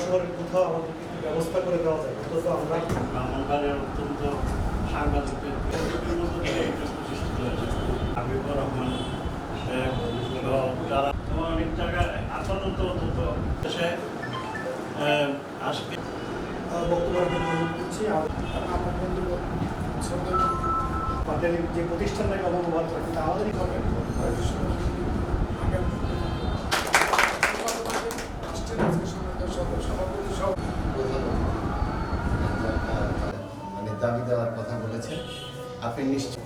শহরের কোথাও আমাদের একটু ব্যবস্থা করে দেওয়া যায় অন্তত আমরা ব্রাহ্মণবাড়িয়ার অত্যন্ত সাংবাদিকদের হাবিবুর রহমান যারা অনেক জায়গায় আপাতত অন্তত আজকে বক্তব্য অনুরোধ করছি আমার বন্ধু আমাদের যে প্রতিষ্ঠানটাকে অবমাত রাখতে আমাদেরই হবে মানে দাবি দেওয়ার আপনি নিশ্চয়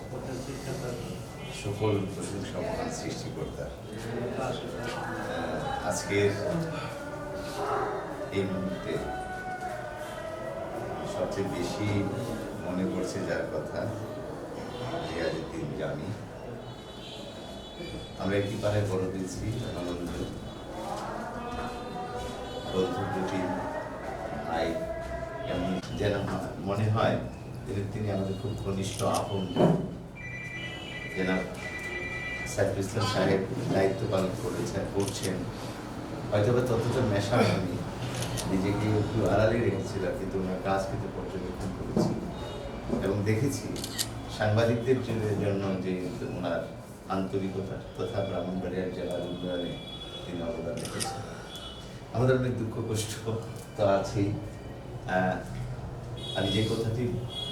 সকল প্রশংসা মহান সৃষ্টিকর্তা। আহ, আজকের এই মুহূর্তে সবচেয়ে বেশি মনে পড়ছে যার কথা রিয়াজুদ্দিন জামি আমরা একটি পারে বড় দিয়েছি আনন্দ। বন্ধু দুটি ভাই এমন যেন মনে হয় তিনি আমাদের খুব ঘনিষ্ঠ আপন। ইসলাম সাহেব দায়িত্ব পালন করেছেন, করছেন। হয়তো ততটা মেশা আমি নিজেকে একটু আড়ালে রেখেছিলাম কিন্তু ওনার কাজ কিন্তু পর্যবেক্ষণ করেছি। এবং দেখেছি সাংবাদিকদের জন্য যে ওনার আন্তরিকতা তথা ব্রাহ্মণবাড়িয়ার জেলার উন্নয়নে তিনি অবদান রেখেছেন। আমাদের অনেক দুঃখ কষ্ট তো আছেই। আমি যে কথাটি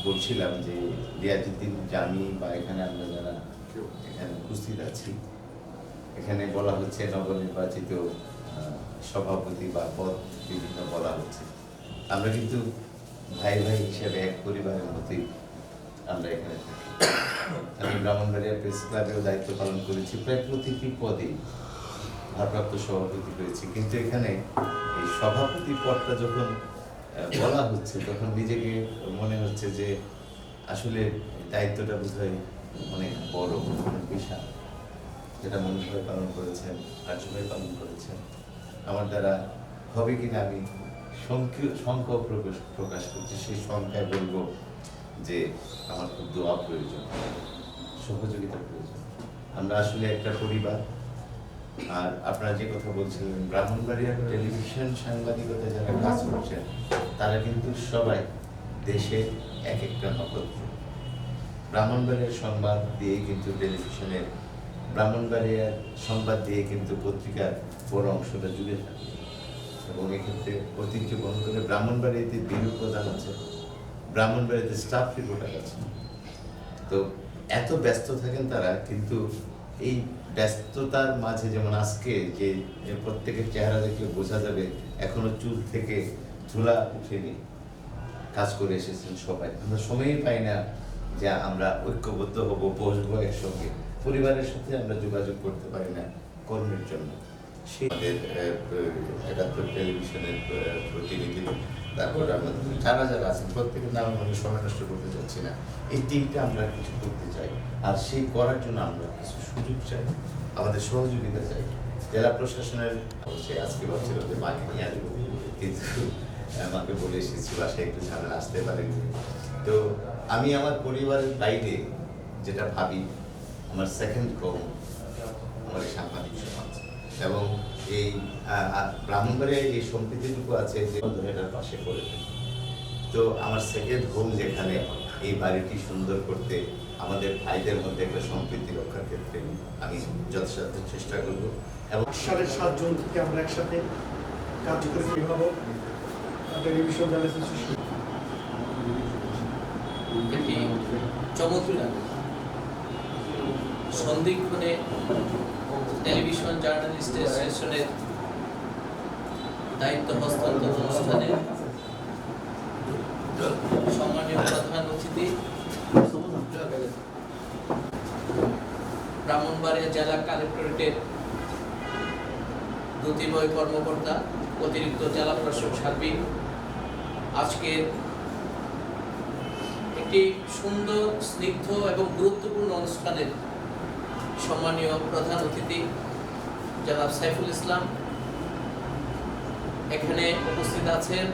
বলছিলাম যে রিয়াজুদ্দিন জামি বা এখানে আমরা যারা এখানে উপস্থিত আছি, এখানে বলা হচ্ছে নবনির্বাচিত সভাপতি বা পদ বিভিন্ন বলা হচ্ছে। আমরা কিন্তু ভাই ভাই হিসেবে এক পরিবারের মতোই আমরা এখানে থাকি। আমি ব্রাহ্মণবাড়িয়া প্রেস ক্লাবেও দায়িত্ব পালন করেছি, প্রায় প্রতিটি পদে ভারপ্রাপ্ত সভাপতি হয়েছে। কিন্তু এখানে এই সভাপতি পদটা যখন বলা হচ্ছে, তখন নিজেকে মনে হচ্ছে যে আসলে দায়িত্বটা বোধহয় অনেক বড় অনেক বিশাল। যেটা মনুষ্যভাবে পালন করেছেন আর্যভাবে পালন করেছেন। আমার দ্বারা হবে কিনা আমি সংখ্যা প্রকাশ প্রকাশ করছি, সেই সংখ্যায় বলব যে আমার খুব দোয়া প্রয়োজন সহযোগিতা প্রয়োজন। আমরা আসলে একটা পরিবার আর আপনারা যে কথা বলছিলেন ব্রাহ্মণবাড়িয়ার টেলিভিশন সাংবাদিকতা যারা কাজ করছেন তারা কিন্তু সবাই দেশের এক একটা নক্ষত্র। ব্রাহ্মণবাড়িয়ার সংবাদ দিয়ে কিন্তু টেলিভিশনের ব্রাহ্মণবাড়িয়ার সংবাদ দিয়ে কিন্তু পত্রিকার বড় অংশটা জুড়ে থাকে। এবং এক্ষেত্রে ঐতিহ্য বহন করে ব্রাহ্মণবাড়িয়াতে বিরূপ প্রধান আছে ব্রাহ্মণবাড়িয়াতে স্টাফ রিপোর্টার আছে। তো এত ব্যস্ত থাকেন তারা কিন্তু এই ব্যস্ততার মাঝে যেমন আজকে যে প্রত্যেকের চেহারা দেখলে বোঝা যাবে, এখনও চুল থেকে ধুলা উঠেনি। কাজ করে এসেছেন সবাই। আমরা সময়ই পাই না যে আমরা ঐক্যবদ্ধ হব, বসবো একসঙ্গে। পরিবারের সাথে আমরা যোগাযোগ করতে পারি না কর্মের জন্য। আমাদের একাত্তর টেলিভিশনের প্রতিনিধি। তারপরে আমাদের যারা যারা আছেন প্রত্যেকের নামে আমি সময় নষ্ট করতে চাচ্ছি না। এই টিমটা আমরা কিছু করতে চাই আর সেই করার জন্য আমরা কিছু সুযোগ চাই আমাদের সহযোগিতা চাই। জেলা প্রশাসনের সে আজকে ভাবছিল যে মাকে নিয়ে আসব। কিন্তু আহ, মাকে বলে এসেছি বাসায় একটু ঝামেলা আসতে পারে। তো আমি আমার পরিবারের বাইরে যেটা ভাবি আমার সেকেন্ড হোম আমার সাংবাদিক সমাজ। এবং আহ, ব্রাহ্মণবাড়িয়ায় এই সম্প্রীতিটুকু আছে যে এটার পাশে পড়ে তো আমার সেকেন্ড হোম যেখানে এই বাড়িটি সুন্দর করতে আমাদের ভাইদের মধ্যে একটা সম্প্রীতি রক্ষার ক্ষেত্রে আমি যথাসাধ্য চেষ্টা করব। এবং সাড়ে সাতজন থেকে আমরা একসাথে কার্যকরী অভিভাবক টেলিভিশন জার্নালিস্ট একটি চমৎকার? সন্ধিক্ষণে টেলিভিশন জার্নালিস্ট অ্যাসোসিয়েশনের দায়িত্ব হস্তান্তর অনুষ্ঠানে সম্মানীয় প্রধান অতিথি, ব্রাহ্মণবাড়িয়া জেলা কালেক্টরেটের দ্যুতিময় কর্মকর্তা, অতিরিক্ত জেলা প্রশাসক সার্বিক আজকের একটি সুন্দর, স্নিগ্ধ এবং গুরুত্বপূর্ণ অনুষ্ঠানের সম্মানীয় প্রধান অতিথি জনাব সাইফুল ইসলাম এখানে উপস্থিত আছেন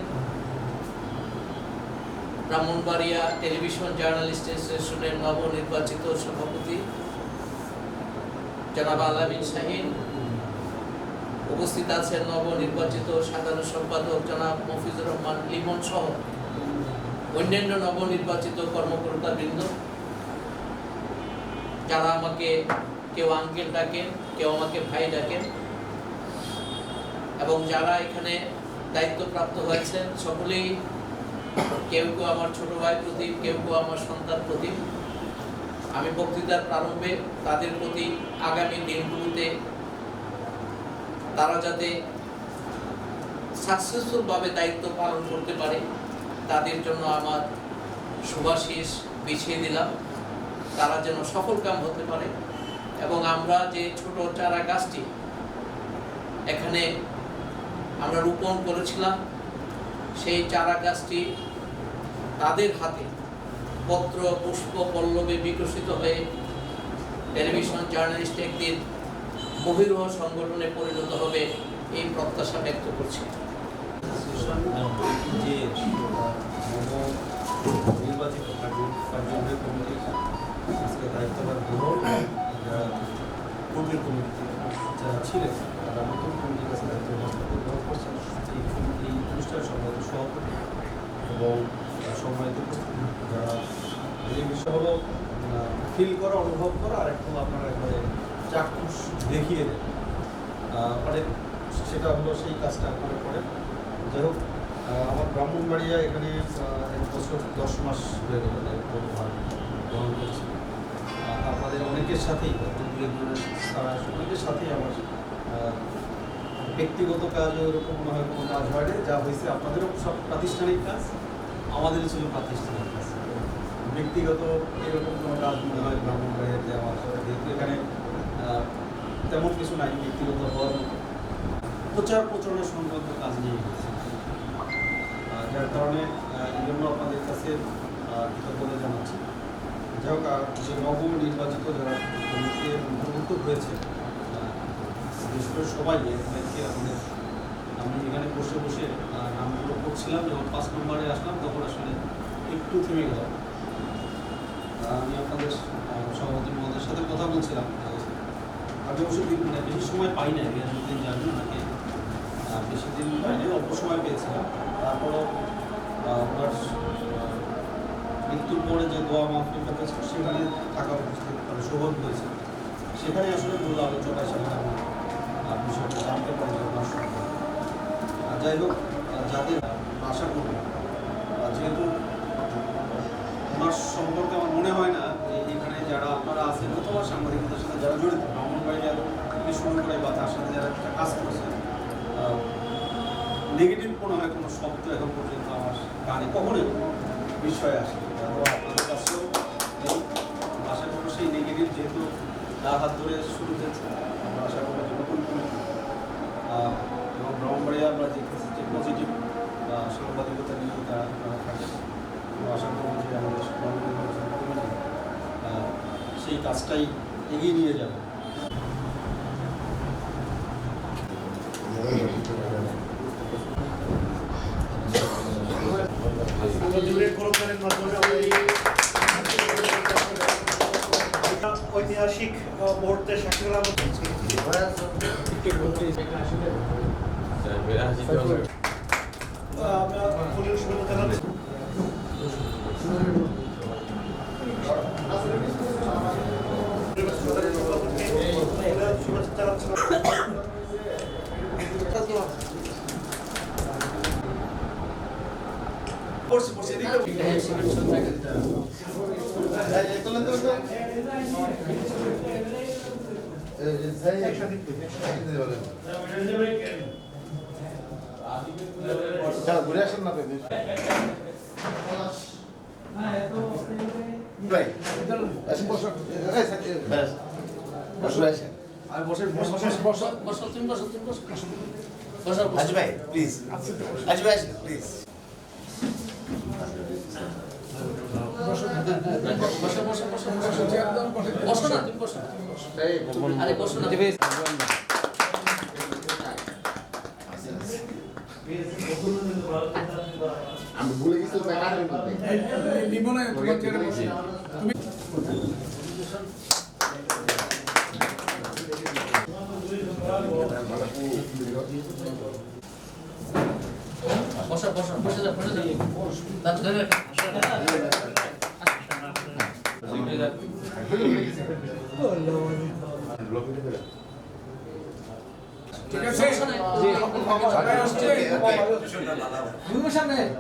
ব্রাহ্মণবাড়িয়া টেলিভিশন জার্নালিস্ট অ্যাসোসিয়েশনের নবনির্বাচিত সভাপতি জনাব আলামিন শাহিন। উপস্থিত আছেন নবনির্বাচিত সাধারণ সম্পাদক জনাব মফিজুর রহমান লিমন সহ অন্যান্য নবনির্বাচিত কর্মকর্তা বৃন্দ যারা আমাকে কেউ আঙ্কেল ডাকেন, কেউ আমাকে ভাই ডাকেন। এবং যারা এখানে দায়িত্বপ্রাপ্ত হয়েছেন, সকলেই কেউ কেউ আমার ছোট ভাই প্রদীপ, কেউ কেউ আমার সন্তান প্রদীপ। আমি বক্তৃতার প্রারম্ভে তাদের প্রতি আগামী দিনগুলোতে তারা যাতে সাকসেসফুলভাবে দায়িত্ব পালন করতে পারে, তাদের জন্য আমার সুভাশিস বিছিয়ে দিলাম। তারা যেন সফল কাম হতে পারে। এবং আমরা যে ছোট চারা গাছটি এখানে আমরা রোপণ করেছিলাম, সেই চারা গাছটি তাদের হাতে পত্র, পুষ্প, পল্লবে বিকশিত হয়ে টেলিভিশন, জার্নালিস্ট একদিন বহিরহ সংগঠনে পরিণত হবে এই প্রত্যাশা ব্যক্ত করছি। নির্বাচিত পূর্বের কমিটিতে যারা ছিলেন তারা নতুন কমিটির কাছে দায়িত্ব গ্রহণ এই এই অনুষ্ঠান সম্পাদক সভাপতি এবং সম্মানিত উপস্থিতি যারা এই বিষয় হলো ফিল করা অনুভব করা আর একটু আপনারা একবারে চাক্ষুষ দেখিয়ে দেন মানে সেটা হলো সেই কাজটা আপনারা করেন যাই হোক আমার ব্রাহ্মণবাড়িয়া এখানে এক বছর দশ মাস হয়ে গেল দায়িত্বভার গ্রহণ করছি। আপনাদের অনেকের সাথেই অনেকের সাথেই আমার ব্যক্তিগত কাজে ওরকম মনে হয় কোনো কাজ হয়নি। যা হয়েছে আপনাদেরও সব প্রাতিষ্ঠানিক কাজ, আমাদেরও ছিল প্রাতিষ্ঠানিক কাজ। ব্যক্তিগত এরকম কোনো কাজ মনে হয় ব্রাহ্মণবাড়িয়াতে আমার যেহেতু এখানে তেমন কিছু নাই, ব্যক্তিগত হওয়ার প্রচার প্রচারণা সংক্রান্ত কাজ নিয়ে গেছে যার কারণে এই জন্য আপনাদের কাছে কৃতজ্ঞতা জানাচ্ছি। যাই হোক যে নব নির্বাচিত যারা কমিটিতে অন্তর্ভুক্ত হয়েছে বিশেষ করে সবাই এখানে আমাদের, আমি এখানে বসে বসে নামগুলো করছিলাম যখন পাঁচ নম্বরে আসলাম, তখন আসলে একটু থেমে গেলাম। আমি আপনাদের সভাপতি মহোদয়ের সাথে কথা বলছিলাম। আমি অবশ্য মানে বেশি সময় পাই না এর দিন জানি, ওনাকে বেশি দিন পাইনি, অল্প সময় পেয়েছিলাম। তারপরও মৃত্যুর যে দোয়া মাহফিলটা পেয়েছিল সেখানে থাকা উপস্থিত মানে সৌভাগ্য হয়েছে। সেখানে আসলে মূল আলোচনায় সেখানে আমি বিষয়টা জানতে পারি যাই হোক যাদের আশা করব যেহেতু ওনার সম্পর্কে আমার মনে হয় না যে এখানে যারা আপনারা আছেন, অথবা সাংবাদিকতার সাথে যারা জড়িত ব্রাহ্মণবাড়িয়া থেকে শুরু করে বা তার সাথে যারা একটা কাজ করছে নেগেটিভ কোনো হয় কোনো শব্দ এখন পর্যন্ত আমার কানে কখনোই বিষয় আসে কাছেও এই আশা করব সেই নেগেটিভ যেহেতু তার হাত ধরে শুরু হয়েছে আমরা আশা করব এবং ব্রাহ্মণবাড়িয়া আমরা দেখতেছি যে পজিটিভ সাংবাদিকতা নিয়ে তারা থাকে আশা আমাদের সেই কাজটাই এগিয়ে নিয়ে যাবে আমরা দূরের কলকারের মাধ্যমে আমরা এই ঐতিহাসিক মুহূর্তে সাক্ষী হলাম আমরা ফুলের শুভেচ্ছা জানাচ্ছি শুভেচ্ছা জানাচ্ছি পড়ছি পড়ছি এদিকে ঘুরে আসেন না তুমি ভাই আসেন বসো এই সাথে ব্যাস বসো আসেন আর বসে বসে বসে বসে বসো তুমি বসো তুমি বসো বসো বসো আজ ভাই প্লিজ আসেন প্লিজ আমি ভুলে গেছি তুমি বসা বসা বসে যা বসে যা দাঁত ধরে রাখা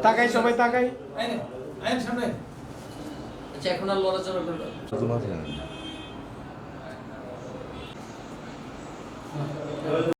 তাকাই সবাই তাকাই। আচ্ছা এখন আর লড়াচড়া করবে